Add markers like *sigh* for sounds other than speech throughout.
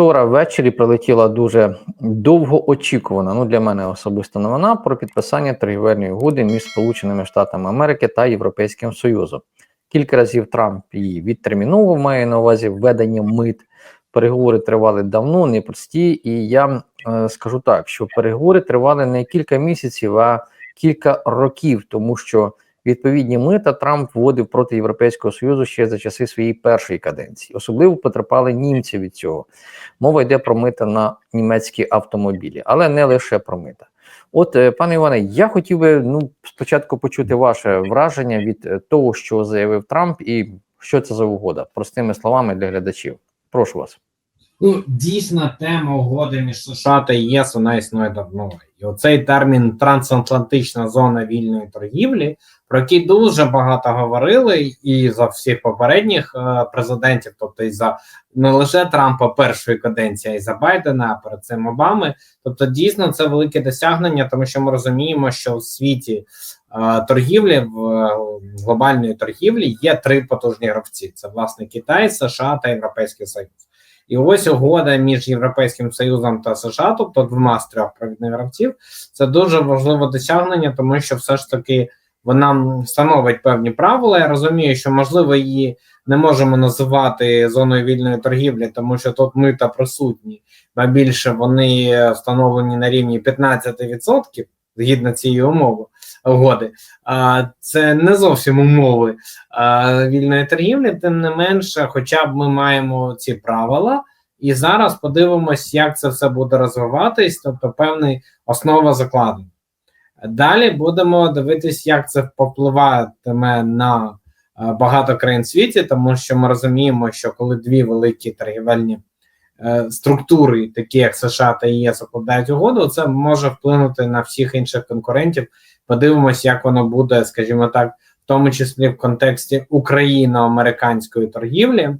Вчора ввечері прилетіла дуже довгоочікувана, ну для мене особисто новина про підписання торгівельної угоди між Сполученими Штатами Америки та Європейським Союзом. Кілька разів Трамп її відтерміновував, має на увазі введення мит. Переговори тривали давно, непрості, і я е, скажу так, що переговори тривали не кілька місяців, а кілька років, тому що відповідні мита Трамп вводив проти Європейського Союзу ще за часи своєї першої каденції. Особливо потерпали німці від цього. Мова йде про мита на німецькі автомобілі, але не лише про мита. От, е, пане Іване, я хотів би ну спочатку почути ваше враження від е, того, що заявив Трамп, і що це за угода, простими словами для глядачів. Прошу вас. Ну, дійсно, тема угоди між США та ЄС вона існує давно. І оцей термін трансатлантична зона вільної торгівлі, про який дуже багато говорили, і за всіх попередніх е, президентів, тобто і за не лише Трампа першої каденції, а й за Байдена, а перед цим Обами. Тобто, дійсно, це велике досягнення, тому що ми розуміємо, що в світі е, торгівлі в е, глобальної торгівлі є три потужні гравці: це власне Китай, США та Європейський Союз. І ось угода між Європейським Союзом та США, тобто двома з трьох провідних гравців, це дуже важливе досягнення, тому що все ж таки вона становить певні правила. Я розумію, що можливо її не можемо називати зоною вільної торгівлі, тому що тут мита присутні, а більше вони встановлені на рівні 15% згідно цієї умови угоди. А це не зовсім умови вільної торгівлі, тим не менше, хоча б ми маємо ці правила. І зараз подивимось, як це все буде розвиватись, тобто певний основа закладена. Далі будемо дивитись, як це впливатиме на е, багато країн світі, тому що ми розуміємо, що коли дві великі торгівельні е, структури, такі як США та ЄС, укладають угоду, це може вплинути на всіх інших конкурентів. Подивимось, як воно буде, скажімо так, в тому числі в контексті україно-американської торгівлі.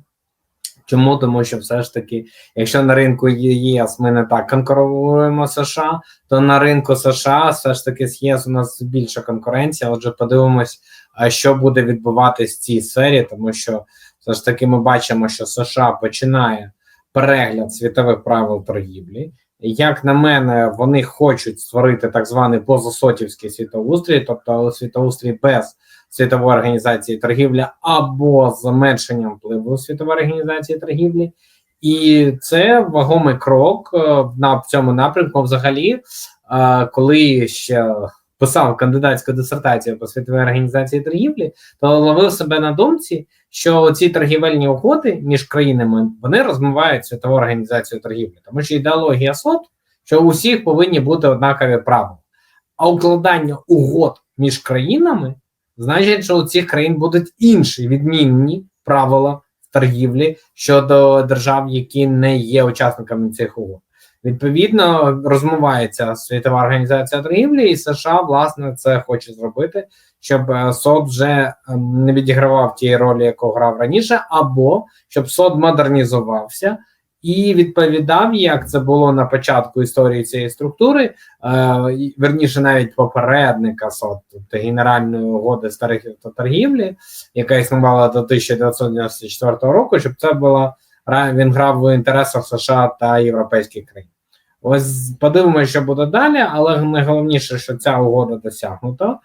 Чому? Тому що все ж таки, якщо на ринку ЄС ми не так конкуруємо США, то на ринку США все ж таки з ЄС у нас більша конкуренція. Отже, подивимось, що буде відбуватись в цій сфері, тому що все ж таки ми бачимо, що США починає перегляд світових правил торгівлі. Як на мене, вони хочуть створити так званий позасотівський світоустрій, тобто світоустрій без світової організації торгівлі або зменшенням впливу світової організації торгівлі, і це вагомий крок е, на цьому напрямку. Взагалі, е, коли ще писав кандидатську дисертацію по світовій організації торгівлі, то ловив себе на думці, що ці торгівельні угоди між країнами вони розмивають світову організацію торгівлі, тому що ідеологія СОТ, що у всіх повинні бути однакові правила, а укладання угод між країнами значить, що у цих країн будуть інші відмінні правила торгівлі щодо держав, які не є учасниками цих угод. Відповідно, розмивається світова організація торгівлі, і США власне це хоче зробити, щоб е, СОД вже ем, не відігравав тієї ролі, яку грав раніше, або щоб СОД модернізувався і відповідав, як це було на початку історії цієї структури, е, верніше навіть попередника СОД, тобто Генеральної угоди старих та торгівлі, яка існувала до 1994 року, щоб це була він грав в інтересах США та європейських країн. Ось подивимося, що буде далі, але найголовніше, що ця угода досягнута.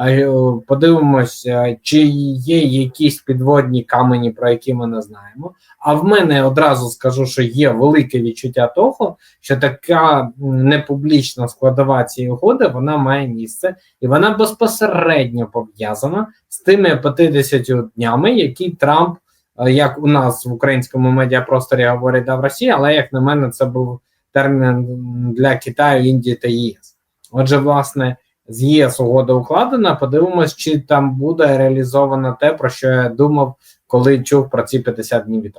Е, подивимось, чи є якісь підводні камені, про які ми не знаємо. А в мене одразу скажу, що є велике відчуття того, що така непублічна складова цієї угоди вона має місце, і вона безпосередньо пов'язана з тими 50 днями, які Трамп, е, як у нас в українському медіапросторі говорить, дав Росії, але як на мене, це був термін для Китаю, Індії та ЄС. Отже, власне з ЄС угода укладена. Подивимось, чи там буде реалізовано те, про що я думав, коли чув про ці 50 днів від.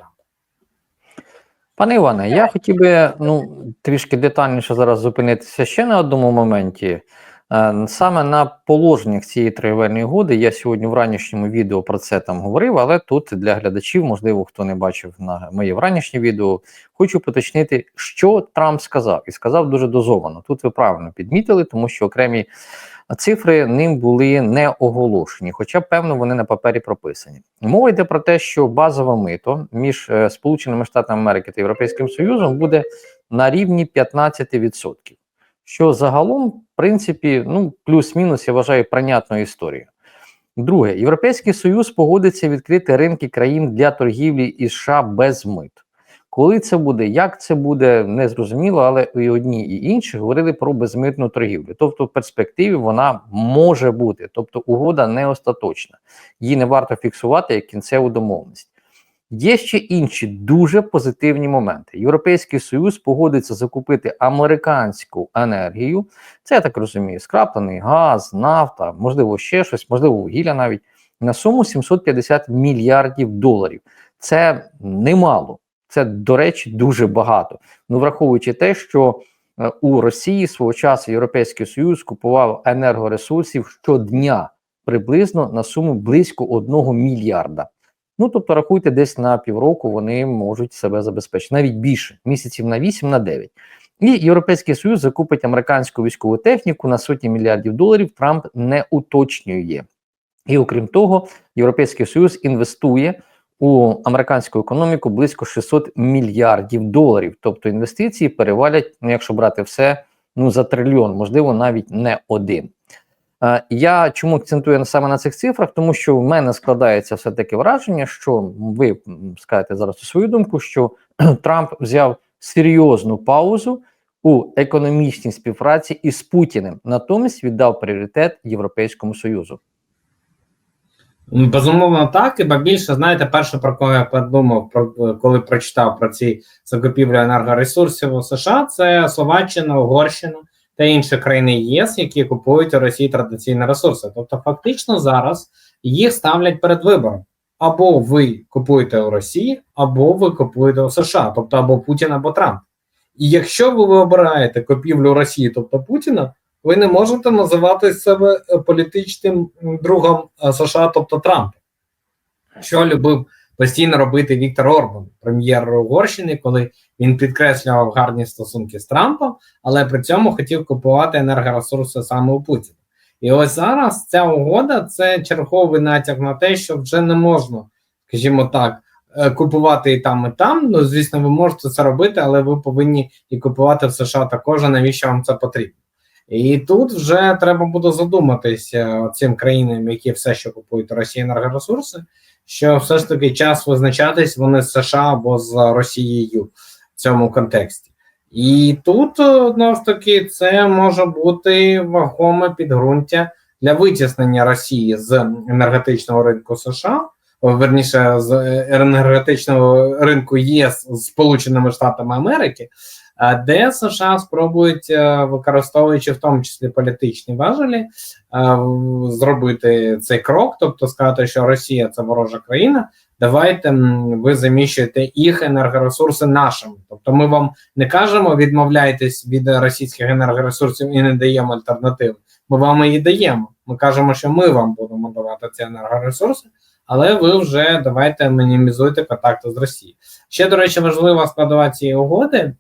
Пане Іване, я хотів би ну трішки детальніше зараз зупинитися ще на одному моменті. Е, Саме на положеннях цієї торгівельної угоди я сьогодні в ранішньому відео про це там говорив, але тут для глядачів, можливо, хто не бачив на моє вранішнє відео, хочу поточнити, що Трамп сказав, і сказав дуже дозовано. Тут ви правильно підмітили, тому що окремі цифри ним були не оголошені, хоча, певно, вони на папері прописані. Мова йде про те, що базове мито між е, Сполученими Штатами Америки та Європейським Союзом буде на рівні 15%. Що загалом, в принципі, ну плюс-мінус, я вважаю, прийнятною історією. Друге, Європейський Союз погодиться відкрити ринки країн для торгівлі із США без мит. Коли це буде, як це буде, не зрозуміло, але і одні, і інші говорили про безмитну торгівлю. Тобто, в перспективі вона може бути, тобто угода не остаточна, її не варто фіксувати як кінцеву домовленість. Є ще інші дуже позитивні моменти. Європейський Союз погодиться закупити американську енергію. Це я так розумію, скраплений газ, нафта, можливо, ще щось, можливо, вугілля навіть на суму 750 мільярдів доларів. Це немало. Це, до речі, дуже багато. Ну, враховуючи те, що е, у Росії свого часу Європейський Союз купував енергоресурсів щодня приблизно на суму близько 1 мільярда. Ну, тобто, рахуйте, десь на півроку вони можуть себе забезпечити, навіть більше, місяців на 8, на 9. І Європейський Союз закупить американську військову техніку на сотні мільярдів доларів. Трамп не уточнює. І окрім того, Європейський Союз інвестує у американську економіку близько 600 мільярдів доларів. Тобто інвестиції перевалять, ну якщо брати все, ну за трильйон, можливо, навіть не один. Е, Я чому акцентую саме на цих цифрах? Тому що в мене складається все таки враження, що ви скажете зараз свою думку, що *clears throat* Трамп взяв серйозну паузу у економічній співпраці із Путіним, натомість віддав пріоритет Європейському Союзу. Безумовно, так, і більше, знаєте, перше, про кого я подумав, про коли прочитав про ці закупівлі енергоресурсів у США, це Словаччина, Угорщина та інші країни ЄС, які купують у Росії традиційні ресурси. Тобто, фактично зараз їх ставлять перед вибором. Або ви купуєте у Росії, або ви купуєте у США, тобто або Путін, або Трамп. І якщо ви обираєте купівлю Росії, тобто Путіна, ви не можете називати себе е, політичним другом е, США, тобто Трампа. Що любив постійно робити Віктор Орбан, прем'єр Угорщини, коли він підкреслював гарні стосунки з Трампом, але при цьому хотів купувати енергоресурси саме у Путіна. І ось зараз ця угода це черговий натяк на те, що вже не можна, скажімо так, е, купувати і там, і там. Ну, звісно, ви можете це робити, але ви повинні і купувати в США також, навіщо вам це потрібно. І тут вже треба буде задуматися цим країнам, які все ще купують Росії енергоресурси, що все ж таки час визначатись вони з США або з Росією в цьому контексті. І тут одно ж таки це може бути вагоме підґрунтя для витіснення Росії з енергетичного ринку США, верніше з е, енергетичного ринку ЄС з Сполученими Штатами Америки, де США спробують, е, використовуючи в тому числі політичні важелі, е, зробити цей крок, тобто сказати, що Росія це ворожа країна. Давайте ви заміщуєте їх енергоресурси нашими. Тобто, ми вам не кажемо відмовляйтесь від російських енергоресурсів і не даємо альтернативи. Ми вам її даємо. Ми кажемо, що ми вам будемо давати ці енергоресурси, але ви вже давайте мінімізуйте контакти з Росією. Ще, до речі, важлива складова цієї угоди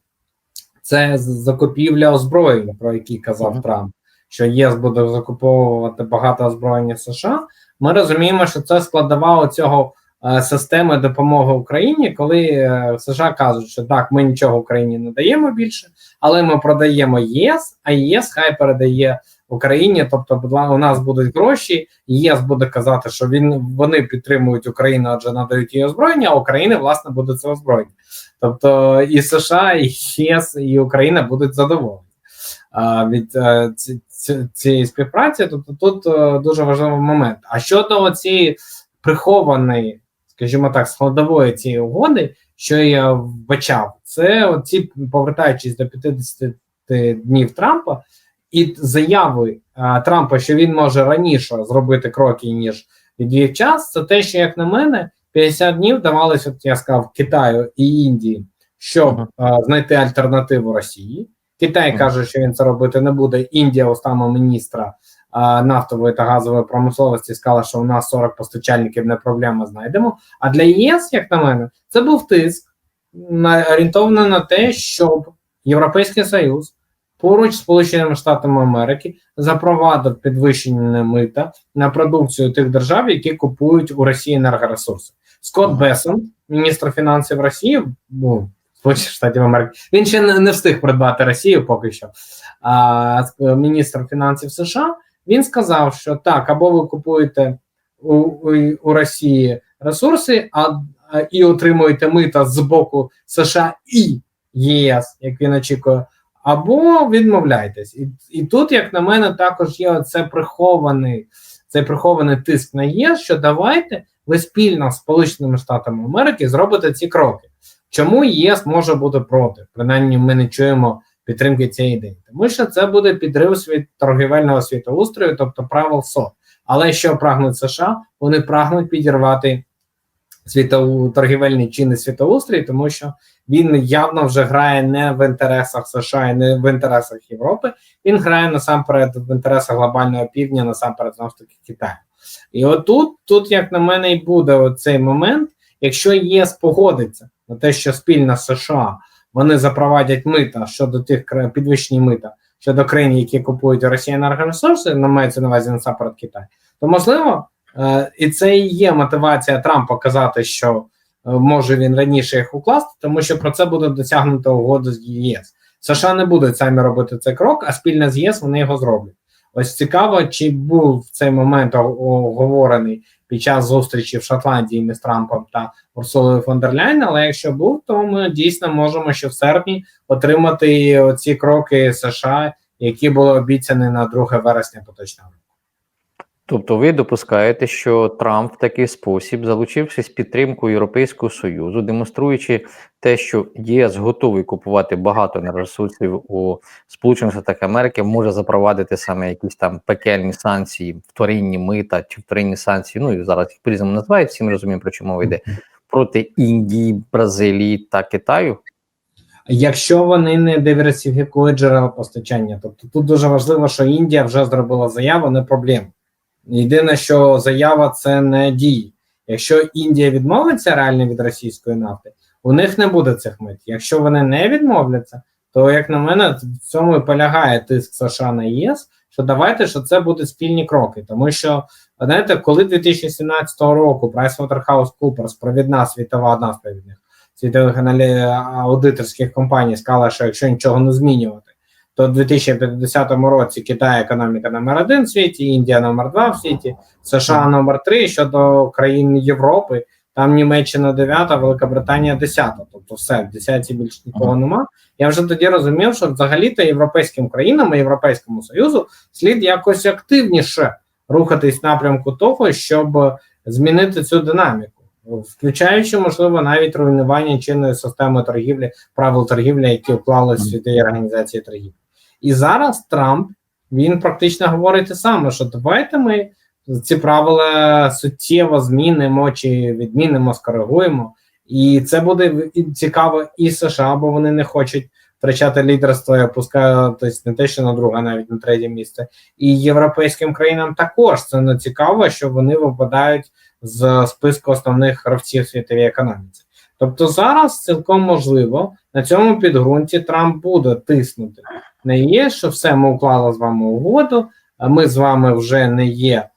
це закупівля озброєння, про які казав Мгм. Трамп, що ЄС буде закуповувати багато озброєння США. Ми розуміємо, що це складова оцього е, системи допомоги Україні, коли е, США кажуть, що так, ми нічого Україні не даємо більше, але ми продаємо ЄС, а ЄС хай передає Україні. Тобто, у нас будуть гроші. ЄС буде казати, що він вони підтримують Україну, адже надають їй озброєння, а Україна власне буде це озброєння. Тобто і США, і ЄС, і Україна будуть задоволені від е, ці- ці- цієї співпраці. Тобто тут е, дуже важливий момент. А щодо цієї прихованої, скажімо так, складової цієї угоди, що я вбачав, це оці, повертаючись до 50 днів Трампа, і заяви е, Трампа, що він може раніше зробити кроки, ніж відвів час, це те, що, як на мене, 50 днів давалося, от я сказав, Китаю і Індії, щоб Мгм. е, знайти альтернативу Росії. Китай Мгм. каже, що він це робити не буде. Індія, устами міністра а, нафтової та газової промисловості, сказала, що у нас 40 постачальників не проблема знайдемо. А для ЄС, як на мене, це був тиск на орієнтований на те, щоб Європейський Союз поруч з Сполученими Штатами Америки запровадив підвищення мита на продукцію тих держав, які купують у Росії енергоресурси. Скотт. Бесент, міністр фінансів Росії, ну, Сполучених Штатів Америки, він ще не, не встиг придбати Росію поки що. А міністр фінансів США він сказав, що так, або ви купуєте у, у, у Росії ресурси, а, а і отримуєте мита з боку США і ЄС, як він очікує, або відмовляйтесь. І, і тут, як на мене, також є оце прихований, цей прихований тиск на ЄС, що давайте ви спільно з Сполученими Штатами Америки зробите ці кроки. Чому ЄС може бути проти? Принаймні, ми не чуємо підтримки цієї ідеї, тому що це буде підрив світ торгівельного світоустрою, тобто правил СО. Але що прагнуть США? Вони прагнуть підірвати світову торгівельний чинний світоустрій, тому що він явно вже грає не в інтересах США і не в інтересах Європи. Він грає насамперед в інтересах глобального півдня, насамперед знову таки Китаю. І отут, тут, як на мене, і буде оцей момент, якщо ЄС погодиться на те, що спільно США вони запровадять мита щодо тих підвищені мита щодо країн, які купують у Росії енергоресурси, на мається на увазі насамперед Китай, то можливо, е, і це і є мотивація Трампа казати, що може він раніше їх укласти, тому що про це буде досягнуто угода з ЄС. США не будуть самі робити цей крок, а спільно з ЄС вони його зроблять. Ось цікаво, чи був в цей момент оговорений під час зустрічі в Шотландії між Трампом та Урсулою фон дер Ляйн, але якщо був, то ми дійсно можемо ще в серпні отримати оці кроки США, які були обіцяні на 2 вересня поточного року. Тобто ви допускаєте, що Трамп в такий спосіб, залучившись підтримкою Європейського Союзу, демонструючи те, що ЄС готовий купувати багато енергоресурсів у Сполучених Штатах Америки, може запровадити саме якісь там пекельні санкції, вторинні мита чи вторинні санкції. Ну і зараз їх по-різному називають, всі ми розуміємо, про що мова йде проти Індії, Бразилії та Китаю. Якщо вони не диверсифікують джерела постачання, тобто тут дуже важливо, що Індія вже зробила заяву, не проблема. Єдине, що заява це не дії. Якщо Індія відмовиться реально від російської нафти, у них не буде цих мит. Якщо вони не відмовляться, то як на мене, в цьому і полягає тиск США на ЄС, що давайте, що це будуть спільні кроки. Тому що знаєте, коли 2017 року PricewaterhouseCoopers, провідна світова одна з провідних світових аудиторських компаній, сказала, що якщо нічого не змінювати, то в 2050 році Китай економіка номер один в світі, Індія номер два в світі, США номер три щодо країн Європи. Там Німеччина 9, Великобританія 10. Тобто все, в 10 більш нікого нема. Я вже тоді розумів, що взагалі-то європейським країнам і Європейському Союзу слід якось активніше рухатись в напрямку того, щоб змінити цю динаміку, включаючи, можливо, навіть руйнування чинної системи торгівлі, правил торгівлі, які вклалися в світові організації торгівлі. І зараз Трамп він практично говорить те саме, що давайте ми ці правила суттєво змінимо чи відмінимо, скоригуємо. І це буде цікаво і США, бо вони не хочуть втрачати лідерство і опускатись не те, що на друге, навіть на третє місце. І європейським країнам також це не цікаво, що вони випадають з списку основних гравців світовій економіці. Тобто зараз цілком можливо на цьому підґрунті Трамп буде тиснути на ЄС, що все ми уклали з вами угоду. Ми з вами вже не є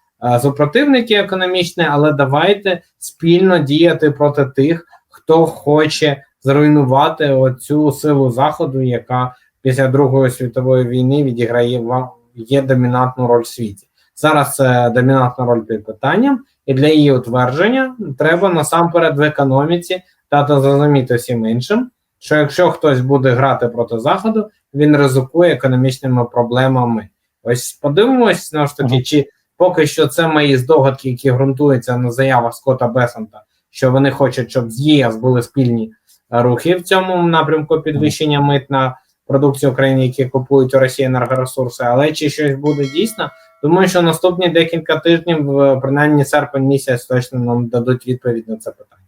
супротивники економічні, але давайте спільно діяти проти тих, хто хоче зруйнувати оцю силу заходу, яка після Другої світової війни відіграє є домінантну роль в світі. Зараз це домінантна роль під питанням, і для її утвердження треба насамперед в економіці дати зрозуміти всім іншим, що якщо хтось буде грати проти заходу, він ризикує економічними проблемами. Ось подивимось знову ж таки, чи поки що це мої здогадки, які ґрунтуються на заявах Скотта Бесанта, що вони хочуть, щоб з ЄС були спільні рухи в цьому напрямку підвищення мит на продукцію України, які купують у Росії енергоресурси, але чи щось буде дійсно? Думаю, що наступні декілька тижнів, е, принаймні серпень місяць, точно нам дадуть відповідь на це питання.